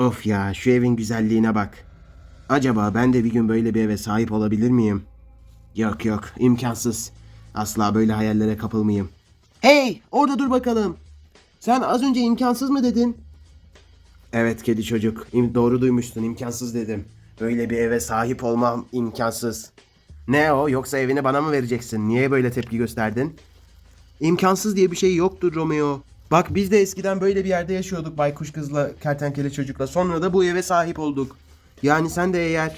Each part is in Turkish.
Of ya şu evin güzelliğine bak. Acaba ben de bir gün böyle bir eve sahip olabilir miyim? Yok yok imkansız. Asla böyle hayallere kapılmayayım. Hey orada dur bakalım. Sen az önce imkansız mı dedin? Evet kedi çocuk. Doğru duymuştun imkansız dedim. Böyle bir eve sahip olmam imkansız. Ne o yoksa evini bana mı vereceksin? Niye böyle tepki gösterdin? İmkansız diye bir şey yoktur Romeo. Bak biz de eskiden böyle bir yerde yaşıyorduk baykuş kızla, kertenkele çocukla. Sonra da bu eve sahip olduk. Yani sen de eğer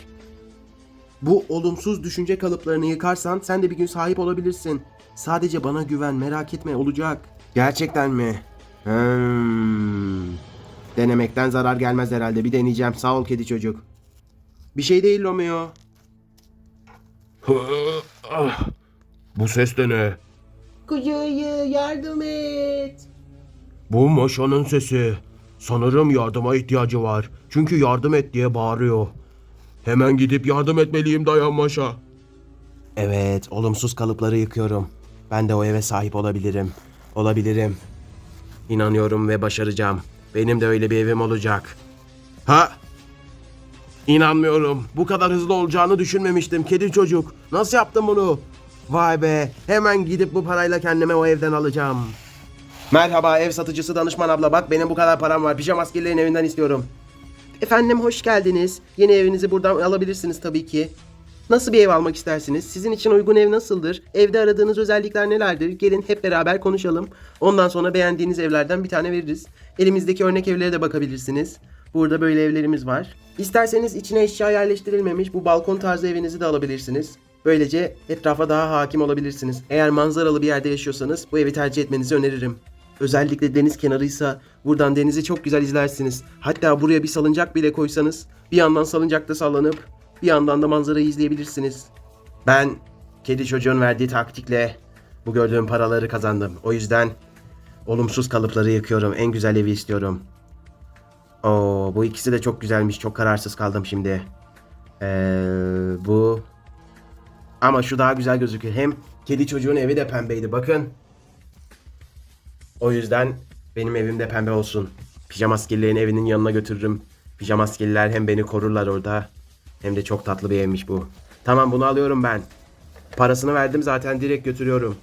bu olumsuz düşünce kalıplarını yıkarsan sen de bir gün sahip olabilirsin. Sadece bana güven, merak etme olacak. Gerçekten mi? Hmm. Denemekten zarar gelmez herhalde. Bir deneyeceğim. Sağ ol kedi çocuk. Bir şey değil Romeo. Bu ses de ne? Kuzey'e yardım et. Bu Maşa'nın sesi. Sanırım yardıma ihtiyacı var. Çünkü yardım et diye bağırıyor. Hemen gidip yardım etmeliyim dayan Maşa. Evet, olumsuz kalıpları yıkıyorum. Ben de o eve sahip olabilirim. Olabilirim. İnanıyorum ve başaracağım. Benim de öyle bir evim olacak. Ha? İnanmıyorum. Bu kadar hızlı olacağını düşünmemiştim. Kedi çocuk. Nasıl yaptın bunu? Vay be. Hemen gidip bu parayla kendime o evden alacağım. Merhaba ev satıcısı danışman abla. Bak benim bu kadar param var. Pijama askerlerin evinden istiyorum. Efendim hoş geldiniz. Yeni evinizi buradan alabilirsiniz tabii ki. Nasıl bir ev almak istersiniz? Sizin için uygun ev nasıldır? Evde aradığınız özellikler nelerdir? Gelin hep beraber konuşalım. Ondan sonra beğendiğiniz evlerden bir tane veririz. Elimizdeki örnek evlere de bakabilirsiniz. Burada böyle evlerimiz var. İsterseniz içine eşya yerleştirilmemiş bu balkon tarzı evinizi de alabilirsiniz. Böylece etrafa daha hakim olabilirsiniz. Eğer manzaralı bir yerde yaşıyorsanız bu evi tercih etmenizi öneririm. Özellikle deniz kenarıysa buradan denizi çok güzel izlersiniz. Hatta buraya bir salıncak bile koysanız bir yandan salıncakta sallanıp bir yandan da manzarayı izleyebilirsiniz. Ben kedi çocuğun verdiği taktikle bu gördüğüm paraları kazandım. O yüzden olumsuz kalıpları yıkıyorum. En güzel evi istiyorum. Oo, bu ikisi de çok güzelmiş. Çok kararsız kaldım şimdi. Ee, bu ama şu daha güzel gözüküyor. Hem kedi çocuğun evi de pembeydi. Bakın. O yüzden benim evim de pembe olsun. Pijama askerlerin evinin yanına götürürüm. Pijama askerler hem beni korurlar orada hem de çok tatlı bir evmiş bu. Tamam bunu alıyorum ben. Parasını verdim zaten direkt götürüyorum.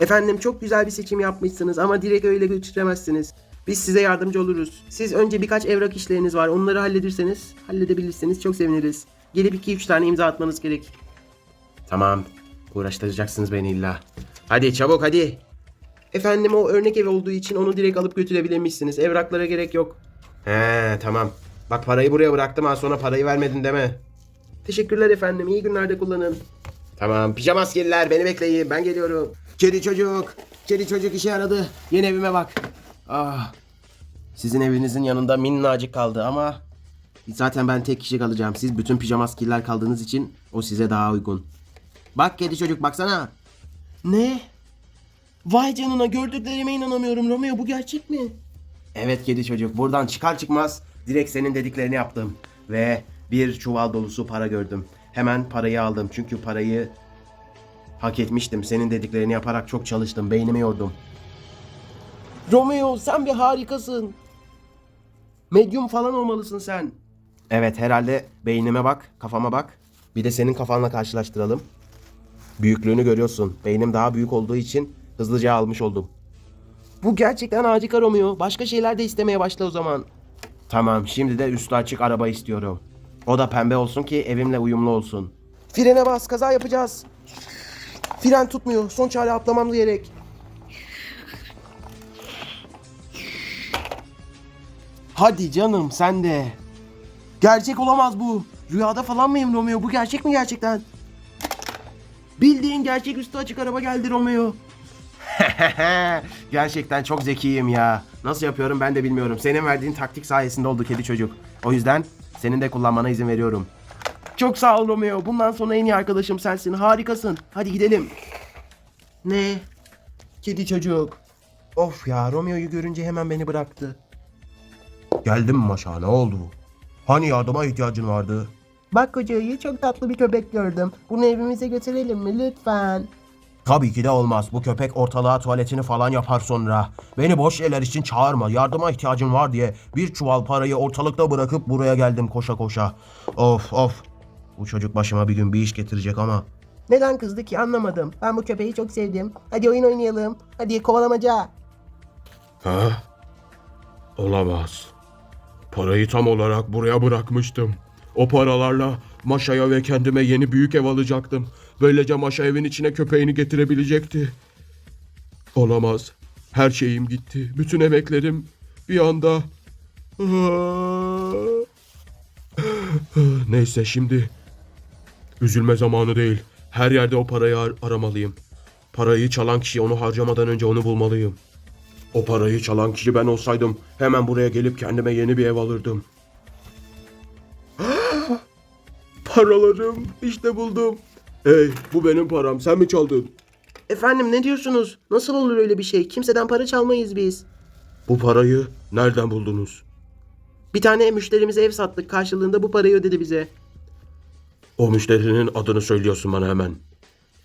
Efendim çok güzel bir seçim yapmışsınız ama direkt öyle götüremezsiniz. Biz size yardımcı oluruz. Siz önce birkaç evrak işleriniz var. Onları halledirseniz, halledebilirseniz çok seviniriz. Gelip 2-3 tane imza atmanız gerek. Tamam. Uğraştıracaksınız beni illa. Hadi çabuk hadi. Efendim o örnek ev olduğu için onu direkt alıp götürebilirmişsiniz. Evraklara gerek yok. He tamam. Bak parayı buraya bıraktım ha sonra parayı vermedin deme. Teşekkürler efendim. İyi günlerde kullanın. Tamam. Pijama askeriler beni bekleyin. Ben geliyorum. Kedi çocuk. Kedi çocuk işe yaradı. Yeni evime bak. Ah. Sizin evinizin yanında minnacık kaldı ama zaten ben tek kişi kalacağım. Siz bütün pijama askeriler kaldığınız için o size daha uygun. Bak kedi çocuk baksana. Ne? Vay canına gördüklerime inanamıyorum Romeo bu gerçek mi? Evet kedi çocuk buradan çıkar çıkmaz direkt senin dediklerini yaptım. Ve bir çuval dolusu para gördüm. Hemen parayı aldım çünkü parayı hak etmiştim. Senin dediklerini yaparak çok çalıştım beynimi yordum. Romeo sen bir harikasın. Medyum falan olmalısın sen. Evet herhalde beynime bak kafama bak. Bir de senin kafanla karşılaştıralım. Büyüklüğünü görüyorsun. Beynim daha büyük olduğu için hızlıca almış oldum. Bu gerçekten harika Romeo. Başka şeyler de istemeye başla o zaman. Tamam şimdi de üstü açık araba istiyorum. O da pembe olsun ki evimle uyumlu olsun. Frene bas kaza yapacağız. Fren tutmuyor. Son çare atlamam gerek. Hadi canım sen de. Gerçek olamaz bu. Rüyada falan mıyım Romeo? Bu gerçek mi gerçekten? Bildiğin gerçek üstü açık araba geldi Romeo. Gerçekten çok zekiyim ya. Nasıl yapıyorum ben de bilmiyorum. Senin verdiğin taktik sayesinde oldu kedi çocuk. O yüzden senin de kullanmana izin veriyorum. Çok sağ ol Romeo. Bundan sonra en iyi arkadaşım sensin. Harikasın. Hadi gidelim. Ne? Kedi çocuk. Of ya Romeo'yu görünce hemen beni bıraktı. Geldin mi Maşa ne oldu? Hani yardıma ihtiyacın vardı? Bak kocayı çok tatlı bir köpek gördüm. Bunu evimize götürelim mi lütfen? Tabii ki de olmaz. Bu köpek ortalığa tuvaletini falan yapar sonra. Beni boş şeyler için çağırma. Yardıma ihtiyacın var diye bir çuval parayı ortalıkta bırakıp buraya geldim koşa koşa. Of of. Bu çocuk başıma bir gün bir iş getirecek ama. Neden kızdı ki anlamadım. Ben bu köpeği çok sevdim. Hadi oyun oynayalım. Hadi kovalamaca. Ha? Olamaz. Parayı tam olarak buraya bırakmıştım. O paralarla Maşa'ya ve kendime yeni büyük ev alacaktım. Böylece Maşa evin içine köpeğini getirebilecekti. Olamaz. Her şeyim gitti. Bütün emeklerim bir anda... Neyse şimdi... Üzülme zamanı değil. Her yerde o parayı ar- aramalıyım. Parayı çalan kişi onu harcamadan önce onu bulmalıyım. O parayı çalan kişi ben olsaydım hemen buraya gelip kendime yeni bir ev alırdım. Paralarım işte buldum. Hey bu benim param sen mi çaldın? Efendim ne diyorsunuz? Nasıl olur öyle bir şey? Kimseden para çalmayız biz. Bu parayı nereden buldunuz? Bir tane müşterimize ev sattık. Karşılığında bu parayı ödedi bize. O müşterinin adını söylüyorsun bana hemen.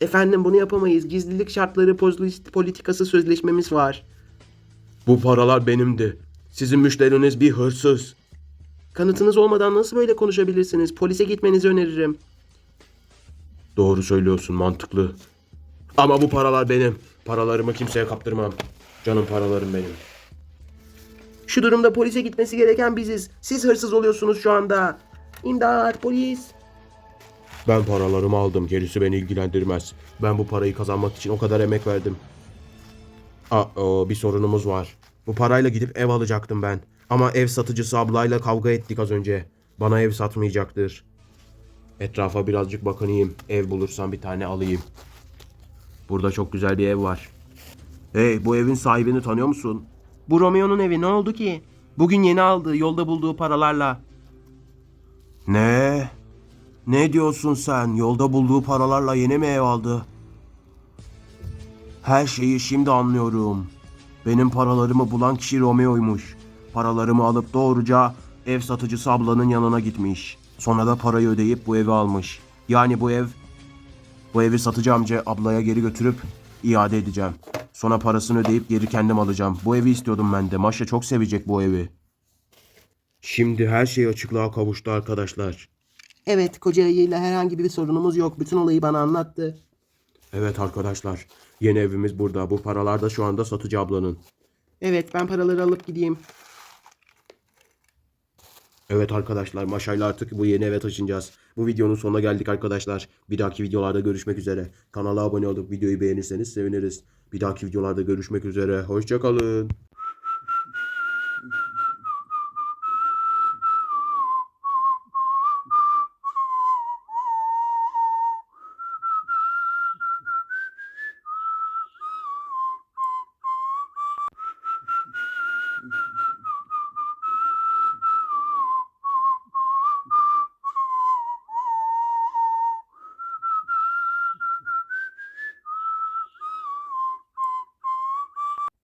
Efendim bunu yapamayız. Gizlilik şartları politikası sözleşmemiz var. Bu paralar benimdi. Sizin müşteriniz bir hırsız. Kanıtınız olmadan nasıl böyle konuşabilirsiniz? Polise gitmenizi öneririm. Doğru söylüyorsun mantıklı. Ama bu paralar benim. Paralarımı kimseye kaptırmam. Canım paralarım benim. Şu durumda polise gitmesi gereken biziz. Siz hırsız oluyorsunuz şu anda. İmdat polis. Ben paralarımı aldım. Gerisi beni ilgilendirmez. Ben bu parayı kazanmak için o kadar emek verdim. Aa, bir sorunumuz var. Bu parayla gidip ev alacaktım ben. Ama ev satıcısı ablayla kavga ettik az önce. Bana ev satmayacaktır. Etrafa birazcık bakınayım. Ev bulursam bir tane alayım. Burada çok güzel bir ev var. Hey bu evin sahibini tanıyor musun? Bu Romeo'nun evi ne oldu ki? Bugün yeni aldı yolda bulduğu paralarla. Ne? Ne diyorsun sen? Yolda bulduğu paralarla yeni mi ev aldı? Her şeyi şimdi anlıyorum. Benim paralarımı bulan kişi Romeo'ymuş. Paralarımı alıp doğruca ev satıcısı ablanın yanına gitmiş. Sonra da parayı ödeyip bu evi almış. Yani bu ev bu evi satıcı amca ablaya geri götürüp iade edeceğim. Sonra parasını ödeyip geri kendim alacağım. Bu evi istiyordum ben de. Maşa çok sevecek bu evi. Şimdi her şey açıklığa kavuştu arkadaşlar. Evet koca ayıyla herhangi bir sorunumuz yok. Bütün olayı bana anlattı. Evet arkadaşlar. Yeni evimiz burada. Bu paralar da şu anda satıcı ablanın. Evet ben paraları alıp gideyim. Evet arkadaşlar Maşa'yla artık bu yeni eve taşınacağız. Bu videonun sonuna geldik arkadaşlar. Bir dahaki videolarda görüşmek üzere. Kanala abone olup videoyu beğenirseniz seviniriz. Bir dahaki videolarda görüşmek üzere. Hoşçakalın.